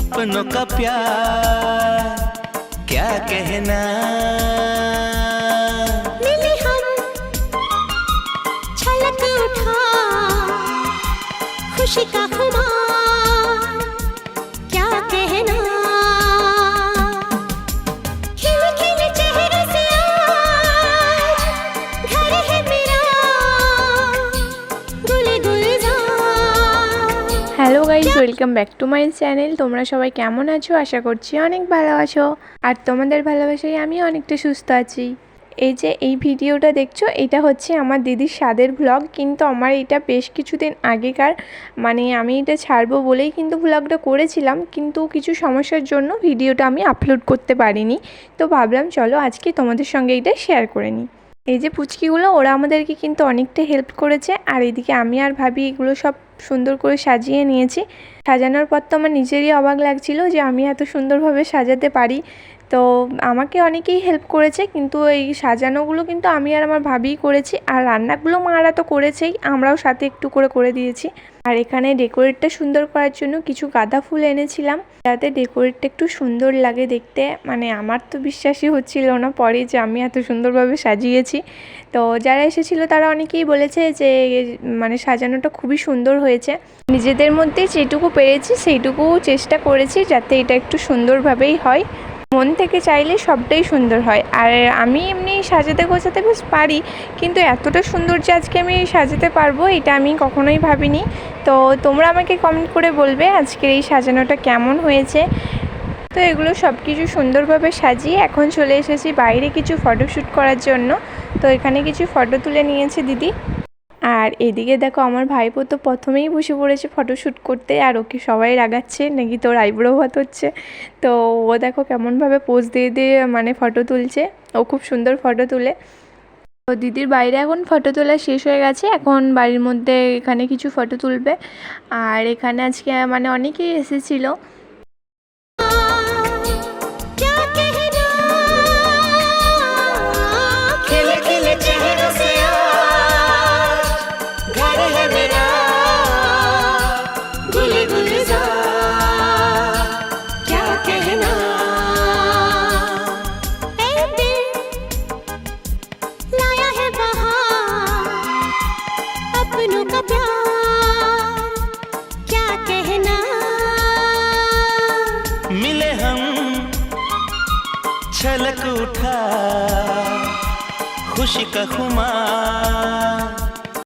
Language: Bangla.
अपनों का प्यार क्या कहना? हम छलक उठा खुशी का खुमार। Hello guys welcome back to my channel. তোমরা সবাই কেমন আছো? আশা করছি অনেক ভালো আছো। আর তোমাদের ভালোবাসায় আমি অনেকটা সুস্থ আছি। এই যে এই ভিডিওটা দেখছ, এটা হচ্ছে আমার দিদির স্বাদের ভ্লগ কিন্তু আমার এটা বেশ কিছুদিন আগেকার মানে আমি এটা ছাড়বো বলেই কিন্তু ভ্লগটা করেছিলাম, কিন্তু কিছু সমস্যার জন্য ভিডিওটা আমি আপলোড করতে পারিনি। তো ভাবলাম, চলো আজকে তোমাদের সঙ্গে এটা শেয়ার করে নিই। এই যে ফুচকিগুলো ওরা আমাদেরকে কিন্তু অনেকটা হেল্প করেছে। আর এদিকে আমি আর ভাবি এগুলো সব সুন্দর করে সাজিয়ে নিয়েছি। সাজানোর পর তো আমার নিজেরই অবাক লাগছিল যে আমি এত সুন্দরভাবে সাজাতে পারি। তো আমাকে অনেকেই হেল্প করেছে, কিন্তু এই সাজানোগুলো কিন্তু আমি আর আমার ভাবিই করেছি, আর রান্নাগুলো মারা তো করেছেই, আমরাও সাথে একটু করে করে দিয়েছি। আর এখানে ডেকোরেটটা সুন্দর করার জন্য কিছু গাঁদা ফুল এনেছিলাম, যাতে ডেকোরেটটা একটু সুন্দর লাগে দেখতে। মানে আমার তো বিশ্বাসই হচ্ছিল না পরে যে আমি এত সুন্দরভাবে সাজিয়েছি। তো যারা এসেছিল তারা অনেকেই বলেছে যে মানে সাজানোটা খুবই সুন্দর হয়েছে। নিজেদের মধ্যে যেটুকু পেরেছি সেইটুকু চেষ্টা করেছি যাতে এটা একটু সুন্দরভাবেই হয়। মন থেকে চাইলে সবটাই সুন্দর হয়। আর আমি এমনি সাজাতে গোছাতে বেশ পারি, কিন্তু এতটা সুন্দর যে আজকে আমি সাজাতে পারব এটা আমি কখনোই ভাবিনি। তো তোমরা আমাকে কমেন্ট করে বলবে আজকের এই সাজানোটা কেমন হয়েছে। তো এগুলো সব কিছু সুন্দরভাবে সাজিয়ে এখন চলে এসেছি বাইরে কিছু ফটোশ্যুট করার জন্য। তো এখানে কিছু ফটো তুলে নিয়েছে দিদি। আর এদিকে দেখো আমার ভাইপো তো প্রথমেই বসে পড়েছে ফটোশ্যুট করতে, আর ওকে সবাই রাগাচ্ছে, নাকি তোর আইব্রো ভাত হচ্ছে। তো ও দেখো কেমনভাবে পোজ দিয়ে দিয়ে মানে ফটো তুলছে। ও খুব সুন্দর ফটো তুলে। তো দিদির বাইরে এখন ফটো তোলা শেষ হয়ে গেছে। এখন বাড়ির মধ্যে এখানে কিছু ফটো তুলবে। আর এখানে আজকে মানে অনেকেই এসেছিল। छलक उठा खुशी का खुमार